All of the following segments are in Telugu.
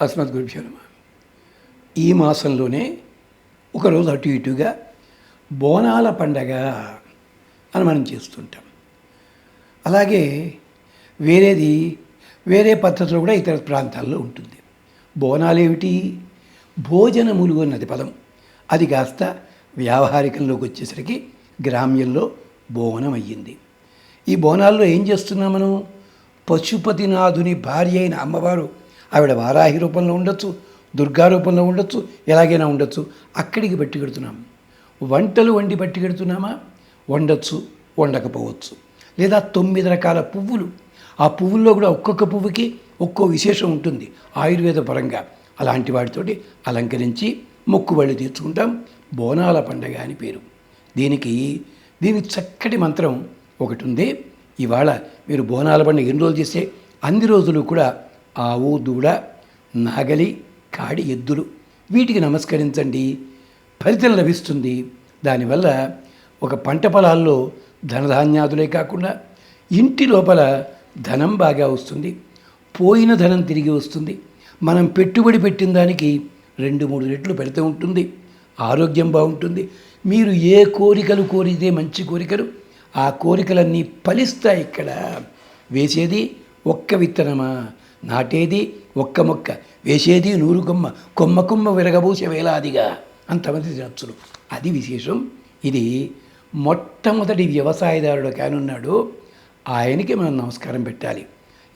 అస్మద్ గురుభ్యో నమ ఈ మాసంలోనే ఒకరోజు అటు ఇటుగా బోనాల పండగ అని మనం చేస్తుంటాం. అలాగే వేరేది వేరే పద్ధతిలో కూడా ఇతర ప్రాంతాల్లో ఉంటుంది. బోనాలు ఏమిటి భోజనములు అన్నది పదం. అది కాస్త వ్యావహారికంలోకి వచ్చేసరికి గ్రామ్యంలో బోనం అయ్యింది ఈ బోనాల్లో ఏం చేస్తున్నాం మనం? పశుపతినాథుని భార్య అయిన అమ్మవారు ఆవిడ వారాహి రూపంలో ఉండొచ్చు దుర్గా రూపంలో ఉండొచ్చు ఎలాగైనా ఉండొచ్చు. అక్కడికి పట్టుకెడుతున్నాం వంటలు వండి బట్టి పెడుతున్నామా వండొచ్చు వండకపోవచ్చు. లేదా తొమ్మిది రకాల పువ్వులు. ఆ పువ్వుల్లో కూడా ఒక్కొక్క పువ్వుకి ఒక్కో విశేషం ఉంటుంది ఆయుర్వేద పరంగా. అలాంటి వాటితోటి అలంకరించి మొక్కుబళ్ళు తీర్చుకుంటాం. బోనాల పండగ అని పేరు. దీనికి దీనికి చక్కటి మంత్రం ఒకటి ఉంది. ఇవాళ మీరు బోనాల పండుగ ఎన్ని రోజులు చేస్తే అన్ని రోజులు కూడా ఆవు దూడ నాగలి కాడి ఎద్దులు. వీటికి నమస్కరించండి. ఫలితం లభిస్తుంది. దానివల్ల ఒక పంట పొలాల్లో ధనధాన్యాదులే కాకుండా ఇంటి లోపల ధనం బాగా వస్తుంది. పోయిన ధనం తిరిగి వస్తుంది. మనం పెట్టుబడి పెట్టిన దానికి రెండు మూడు రెట్లు పెడితే ఉంటుంది. ఆరోగ్యం బాగుంటుంది. మీరు ఏ కోరికలు కోరితే మంచి కోరికలు ఆ కోరికలన్నీ ఫలిస్తాయి ఇక్కడ. వేసేది ఒక్క విత్తనమా? నాటేది ఒక్క మొక్క వేసేది నూరు కొమ్మ కొమ్మ కొమ్మ విరగబూసే వేలాదిగా అంతమంది నచ్చులు అది విశేషం. ఇది మొట్టమొదటి వ్యవసాయదారుడు కానున్నాడు. ఆయనకి మనం నమస్కారం పెట్టాలి.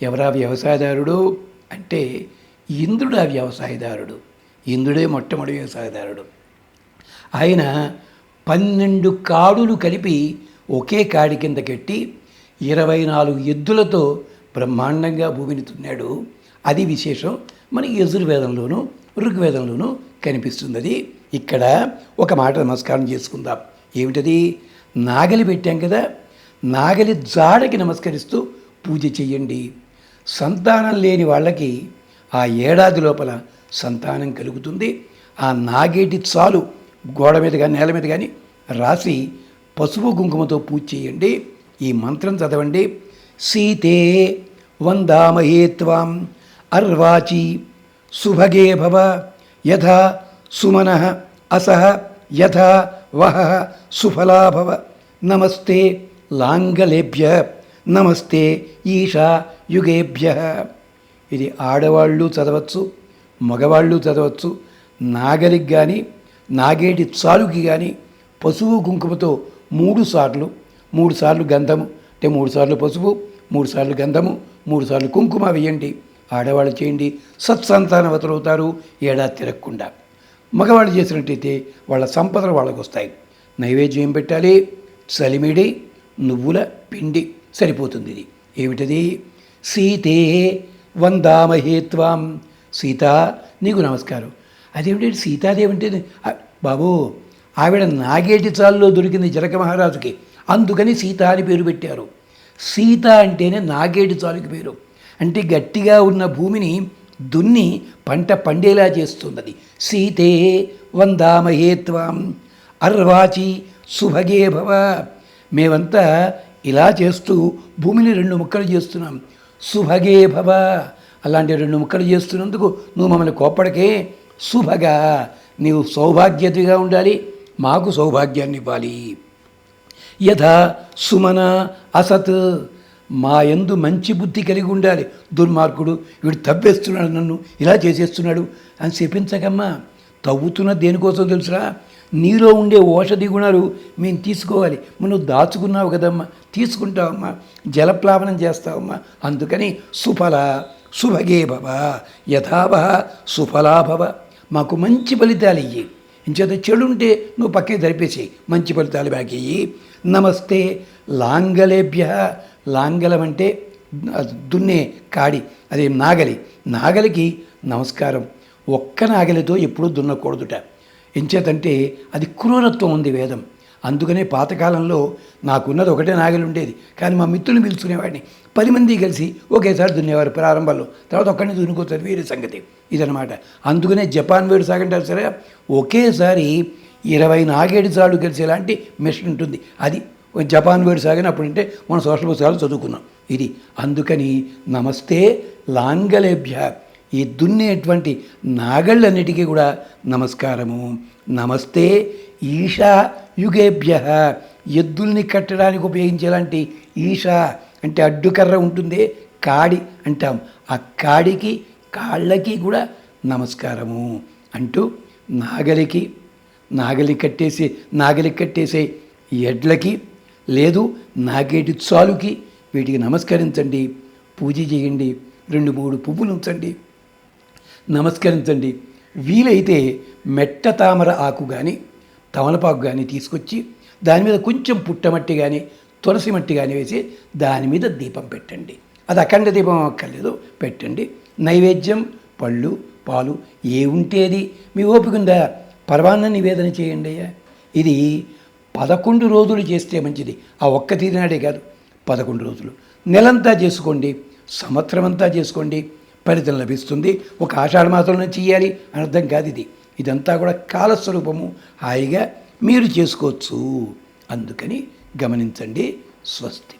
ఎవరా వ్యవసాయదారుడు అంటే ఇంద్రుడు ఆ వ్యవసాయదారుడు. ఇంద్రుడే మొట్టమొదటి వ్యవసాయదారుడు. ఆయన పన్నెండు కాడులు కలిపి ఒకే కాడి కింద కట్టి ఇరవై నాలుగు ఎద్దులతో బ్రహ్మాండంగా భూమిని తున్నాడు అది విశేషం. మన యజుర్వేదంలోనూ ఋగ్వేదంలోనూ కనిపిస్తుంది అది ఇక్కడ ఒక మాట నమస్కారం చేసుకుందాం. ఏమిటది? నాగలి పెట్టాం కదా. నాగలి జాడకి నమస్కరిస్తూ పూజ చెయ్యండి. సంతానం లేని వాళ్ళకి ఆ ఏడాది లోపల సంతానం కలుగుతుంది. ఆ నాగేటి చాలు గోడ మీద కానీ నేల మీద కానీ రాసి పసుపు కుంకుమతో పూజ చేయండి ఈ మంత్రం చదవండి. సీతే వందామహే త్వాం అర్వాచి సుభగే భవ యథా సుమన అసహ యథా వహ సుఫలా భవ నమస్తే లాంగలేభ్య నమస్తే ఈషా యుగేభ్య. ఇది ఆడవాళ్ళు చదవచ్చు మగవాళ్ళు చదవచ్చు నాగలికి కానీ నాగేటి చాలుకి కానీ పశువు కుంకుమతో మూడు సార్లు మూడు సార్లు గంధము అంటే మూడుసార్లు పసుపు మూడుసార్లు గంధము మూడుసార్లు కుంకుమ వేయండి. ఆడవాళ్ళు చేయండి. సత్సంతానవతలవుతారు ఏడాది తిరగకుండా. మగవాళ్ళు చేసినట్టయితే వాళ్ళ సంపదలు వాళ్ళకు వస్తాయి. నైవేద్యం ఏం పెట్టాలి. చలిమిడి నువ్వుల పిండి సరిపోతుంది ఇది. ఏమిటది? సీతే వందామహేత్వాం సీత నీకు నమస్కారం. అదేమిటి? సీతాదేవి అంటే బాబు ఆవిడ నాగేటి చాల్లో దొరికింది జనక మహారాజుకి. అందుకని సీత అని పేరు పెట్టారు. సీత అంటేనే నాగేటి చాలుకు పేరు. అంటే గట్టిగా ఉన్న భూమిని దున్ని పంట పండేలా చేస్తున్నది సీతే వందామహేత్వం అర్వాచి సుభగే భవ. మేమంతా ఇలా చేస్తూ భూమిని రెండు ముక్కలు చేస్తున్నాం. సుభగే భవ. అలాంటి రెండు ముక్కలు చేస్తున్నందుకు నువ్వు మమ్మల్ని కోప్పడికే. శుభగా నీవు సౌభాగ్యతగా ఉండాలి. మాకు సౌభాగ్యాన్ని ఇవ్వాలి. యథా సుమన అసత్. మా యందు మంచి బుద్ధి కలిగి ఉండాలి. దుర్మార్గుడు వీడు తప్పేస్తున్నాడు నన్ను ఇలా చేసేస్తున్నాడు అని చెప్పించకమ్మా తవ్వుతున్న దేనికోసం తెలుసురా? నీలో ఉండే ఓషధి గుణాలు మేము తీసుకోవాలి. మనం దాచుకున్నావు కదమ్మా. తీసుకుంటావమ్మా. జలప్లావనం చేస్తావమ్మా. అందుకని సుఫల శుభగే భవ యథాభ సుఫలాభవ. మాకు మంచి ఫలితాలు ఇయ్యి. ఇంచేత చెడు ఉంటే నువ్వు పక్కకి జరిపేసి మంచి ఫలితాలు బాకయ్యి నమస్తే లాంగలేభ్య. లాంగలం అంటే దున్నే కాడి అదే నాగలి. నాగలికి నమస్కారం. ఒక్క నాగలితో ఎప్పుడూ దున్నకూడదుట. ఎంచేతంటే అది క్రూరత్వం ఉంది వేదం. అందుకనే పాతకాలంలో నాకున్నది ఒకటే నాగలి ఉండేది కానీ మా మిత్రుని పిలుచుకునేవాడిని. పది మంది కలిసి ఒకేసారి దున్నేవారు ప్రారంభంలో తర్వాత ఒక్కడిని దున్నుకోతారు వేరే సంగతి. ఇదనమాట అందుకనే జపాన్ వేడు సాగంటారు సరే. ఒకేసారి ఇరవై నాగేడు సార్లు కలిసేలాంటి మిషన్ ఉంటుంది. అది జపాన్ వేడు సాగని అప్పుడంటే మనం సోషల్ పుస్తకాలు చదువుకున్నాం. ఇది అందుకని నమస్తే లాంగలేభ్య. ఈ దున్నేటువంటి నాగళ్ళన్నిటికీ కూడా నమస్కారము. నమస్తే ఈషా యుగేభ్య. ఎద్దుల్ని కట్టడానికి ఉపయోగించేలాంటి ఈషా అంటే అడ్డుకర్ర ఉంటుంది కాడి అంటాం. ఆ కాడికి కాళ్ళకి కూడా నమస్కారము అంటూ నాగలికి నాగలి కట్టేసి నాగలి కట్టేసే ఎడ్లకి లేదు నాగేటి చాలుకి వీటికి నమస్కరించండి. పూజ చేయండి. రెండు మూడు పువ్వులు ఉంచండి. నమస్కరించండి. వీలైతే మెట్ట తామర ఆకు కానీ తమలపాకు కానీ తీసుకొచ్చి దాని మీద కొంచెం పుట్టమట్టి కానీ తులసి మట్టి కానీ వేసి దాని మీద దీపం పెట్టండి. అది అఖండ దీపం అక్కర్లేదు పెట్టండి. నైవేద్యం పళ్ళు పాలు ఏ ఉంటేది మీ ఓపిక ఉందా? పర్వాన్న నివేదన చేయండి అయ్యా. ఇది పదకొండు రోజులు చేస్తే మంచిది. ఆ ఒక్క తీరినాడే కాదు పదకొండు రోజులు. నెలంతా చేసుకోండి సంవత్సరం అంతా చేసుకోండి. ఫలితం లభిస్తుంది. ఒక ఆషాఢ మాసంలో చేయాలి. అని అర్థం కాదు ఇది. ఇదంతా కూడా కాలస్వరూపము. హాయిగా మీరు చేసుకోవచ్చు. అందుకని గమనించండి. స్వస్తి.